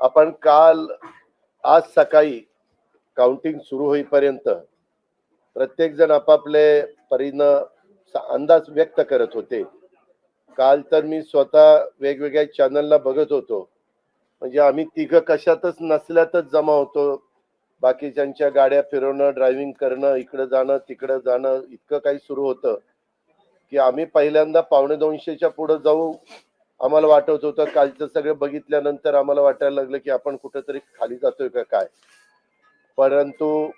आपण काल आज सकाळी काउंटिंग सुरू होईपर्यंत प्रत्येक जण आपापले परीनं अंदाज व्यक्त करत होते. काल तर मी स्वतः वेगवेगळ्या चॅनलला बघत होतो. म्हणजे आम्ही तिघं कशातच नसल्यातच जमा होतो. बाकीच्यांच्या गाड्या फिरवणं ड्रायव्हिंग करणं इकडं जाणं तिकडं जाणं इतकं काही सुरू होतं की आम्ही पहिल्यांदा पावणे दोनशेच्या पुढे जाऊ आम्हाला वाटत होतं कालचं सगळं बघितल्यानंतर आम्हाला वाटायला लागलं की आपण कुठेतरी खाली जातोय का काय? परंतु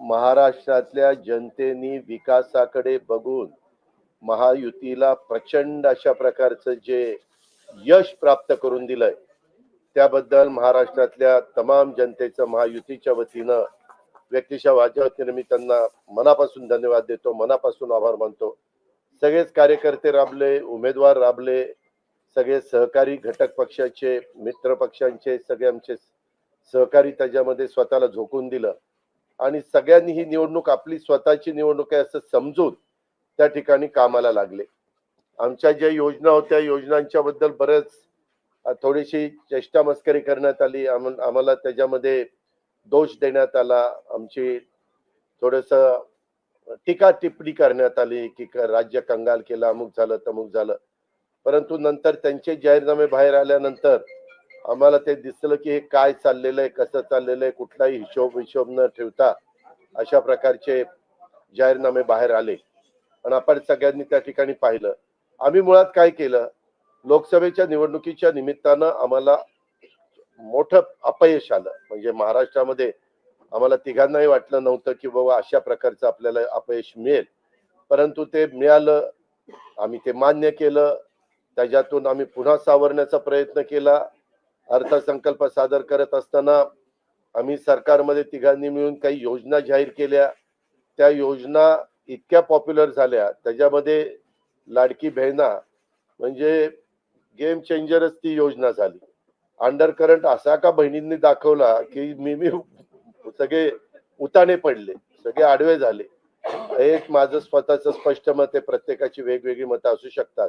महाराष्ट्रातल्या जनतेनी विकासाकडे बघून महायुतीला प्रचंड अशा प्रकारचं जे यश प्राप्त करून दिलंय त्याबद्दल महाराष्ट्रातल्या तमाम जनतेचं महायुतीच्या वतीनं व्यक्तीच्या माझ्या वतीनं मी त्यांना मनापासून धन्यवाद देतो मनापासून आभार मानतो. सगळेच कार्यकर्ते राबले उमेदवार राबले सगळे सहकारी घटक पक्षाचे मित्र पक्षांचे सगळे आमचे सहकारी त्याच्यामध्ये स्वतःला झोकून दिलं. आणि सगळ्यांनी ही निवडणूक आपली स्वतःची निवडणूक आहे असं समजून त्या ठिकाणी कामाला लागले. आमच्या ज्या योजना होत्या योजनांच्या बद्दल बरेच थोडीशी चेष्टा मस्करी करण्यात आली. आम्हाला त्याच्यामध्ये दोष देण्यात आला. आमची थोडस टीका टिप्पणी करण्यात आली की क- राज्य कंगाल केलं अमुक झालं तमुक झालं. परंतु नंतर त्यांचे जाहीरनामे बाहेर आल्यानंतर आम्हाला ते दिसलं की हे काय चाललेलं आहे कसं चाललेलं आहे कुठलाही हिशोब हिशोब न ठेवता अशा प्रकारचे जाहीरनामे बाहेर आले. आणि आपण सगळ्यांनी त्या ठिकाणी पाहिलं. आम्ही मुळात काय केलं? लोकसभेच्या निवडणुकीच्या निमित्तानं आम्हाला मोठं अपयश आलं. म्हणजे महाराष्ट्रामध्ये आम्हाला तिघांनाही वाटलं नव्हतं की बाबा अशा प्रकारचं आपल्याला अपयश मिळेल. परंतु ते मिळालं. आम्ही ते मान्य केलं. त्याच्यातून आम्ही पुन्हा सावरण्याचा प्रयत्न केला. अर्थसंकल्प सादर करत असताना आम्ही सरकारमध्ये तिघांनी मिळून काही योजना जाहीर केल्या. त्या योजना इतक्या पॉप्युलर झाल्या. त्याच्यामध्ये लाडकी बहिणा म्हणजे गेम चेंजरच ती योजना झाली. अंडर करंट असा का बहिणींनी दाखवला की मी मी सगळे उताने पडले सगळे आडवे झाले. एक माझं स्वतःचं स्पष्ट मत आहे प्रत्येकाची वेगवेगळी मतं असू शकतात.